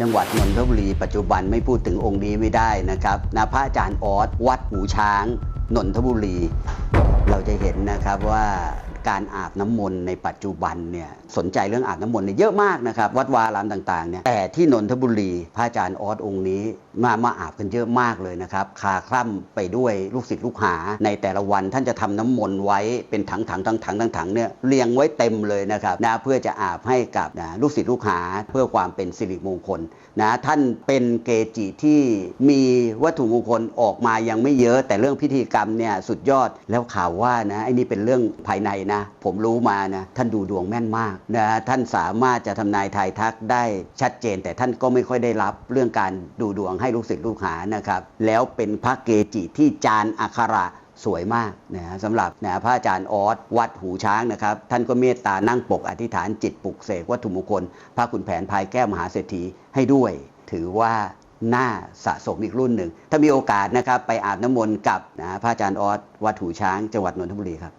จังหวัดนนทบุรีปัจจุบันไม่พูดถึงองค์นี้ไม่ได้นะครับนะพระอาจารย์ออสวัดหูช้างนนทบุรี เราจะเห็นนะครับว่า การอาบน้ำมนต์ในปัจจุบันเนี่ยสนใจเรื่องอาบน้ำมนต์เนี่ยเยอะมากนะครับ วัดวาอารามต่างๆเนี่ยแต่ที่นนทบุรีพระอาจารย์ออสองค์นี้มามาอาบกันเยอะมากเลยนะครับคาคล่ำไปด้วยลูกศิษย์ลูกหา ในแต่ละวันท่านจะทำน้ำมนต์ไว้เป็นถังๆๆๆๆๆเนี่ยเรียงไว้เต็มเลยนะครับนะเพื่อจะอาบให้กับนะลูกศิษย์ลูกหาเพื่อความเป็นสิริมงคลนะท่านเป็นเกจิที่มีวัตถุมงคลออกมายังไม่เยอะ แต่เรื่องพิธีกรรมเนี่ยสุดยอดแล้วข่าวว่านะไอ้นี่เป็นเรื่องภายในนะผมรู้มานะท่านดูดวงแม่นมากนะท่านสามารถจะทำนายทายทักได้ชัดเจน แต่ท่านก็ไม่ค่อยได้รับเรื่องการดูดวงให้ลูกศิษย์ลูกหานะครับ แล้วเป็นพระเกจิที่จานอักขระสวยมากนะฮะสำหรับนะพระอาจารย์ออสวัดหูช้างนะครับ ท่านก็เมตตานั่งปกอธิษฐานจิตปลุกเสกวัตถุมงคล พระขุนแผนภายแก้วมหาเศรษฐีให้ด้วย ถือว่าน่าสะสมอีกรุ่นหนึ่ง ถ้ามีโอกาสนะครับ ไปอาบน้ำมนต์กับนะพระอาจารย์ออสวัดหูช้างจังหวัดนนทบุรีครับ